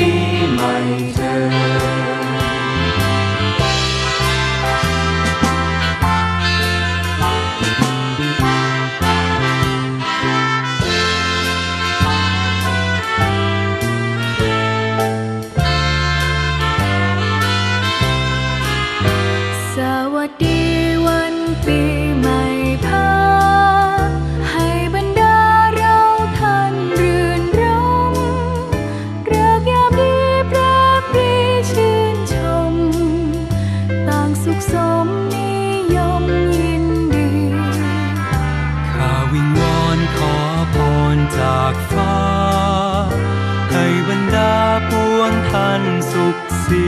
ี วัสดีวันปีใหม่พาให้บรรดาเราท่านรื่นรมเรือกยามดีแปรปรีชื่นชม ต่างสุขสมนิยมยินดี ข้าวิงวอนขอพรจากฟ้า ให้บรรดาปวงท่านสุขสี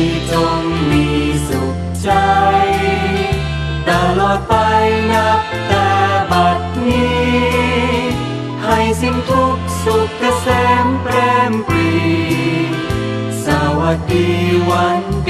สิ้นทุกสุขเกษมแปรมปรี สวัสดีวัน